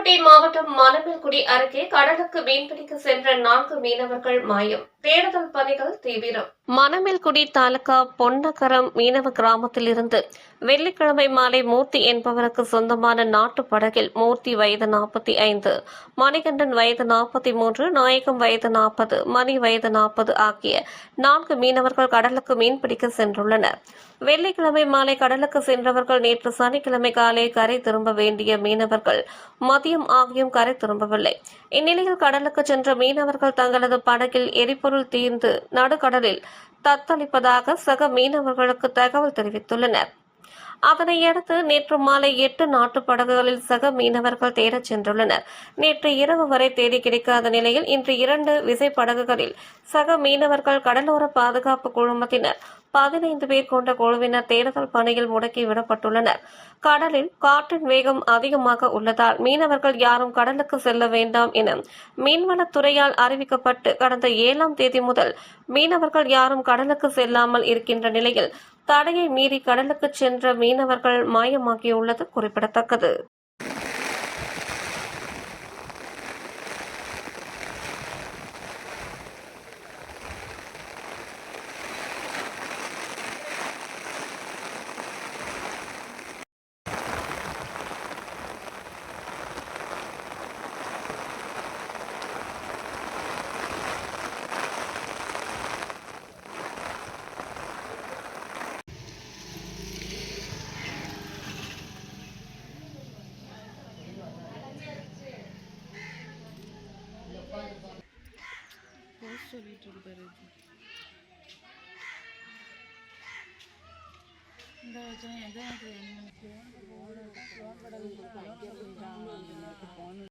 புதுக்கோட்டை மாவட்டம் மணமல்குடி அருகே கடலுக்கு மீன்பிடிக்க சென்ற நான்கு மீனவர்கள் மாயம். தேடுதல் பணிகள் தீவிரம். மணமேல்குடி தாலுகா பொன்னகரம் மீனவ கிராமத்திலிருந்து வெள்ளிக்கிழமை மாலை மூர்த்தி என்பவருக்கு சொந்தமான நாட்டு படகில் மூர்த்தி வயது நாற்பத்தி ஐந்து மணிகண்டன் வயது நாற்பத்தி மூன்று நாயகம் வயது நாற்பது மணி வயது நாற்பது ஆகிய நான்கு மீனவர்கள் கடலுக்கு மீன்பிடிக்க சென்றுள்ளனர். வெள்ளிக்கிழமை மாலை கடலுக்கு சென்றவர்கள் நேற்று சனிக்கிழமை காலை கரை திரும்ப வேண்டிய மீனவர்கள் மதியம் ஆகியும் கரை திரும்பவில்லை. இந்நிலையில் கடலுக்கு சென்ற மீனவர்கள் தங்களது படகில் எரிபொருள் தீர்ந்து நடுக்கடலில் தத்தளிப்பதாக சக மீனவர்களுக்கு தகவல் தெரிவித்துள்ளனர். அதனையடுத்து நேற்று மாலை எட்டு நாட்டு படகுகளில் சக மீனவர்கள் தேடச் சென்றுள்ளனர். நேற்று இரவு வரை தேடி கிடைக்காத நிலையில் இன்று இரண்டு விசைப்படகுகளில் சக மீனவர்கள் கடலோர பாதுகாப்பு குழுமத்தினர் பதினைந்து பேர் கொண்ட குழுவினர் தேடுதல் பணியில் முடக்கி விடப்பட்டுள்ளனர். கடலில் காற்றின் வேகம் அதிகமாக உள்ளதால் மீனவர்கள் யாரும் கடலுக்கு செல்ல வேண்டாம் என மீன்வளத்துறையால் அறிவிக்கப்பட்டு கடந்த ஏழாம் தேதி முதல் மீனவர்கள் யாரும் கடலுக்கு செல்லாமல் இருக்கின்ற நிலையில் தடையை மீறி கடலுக்கு சென்ற மீனவர்கள் மாயமாகியுள்ளது குறிப்பிடத்தக்கது. પાંચસો લીટર કરે છે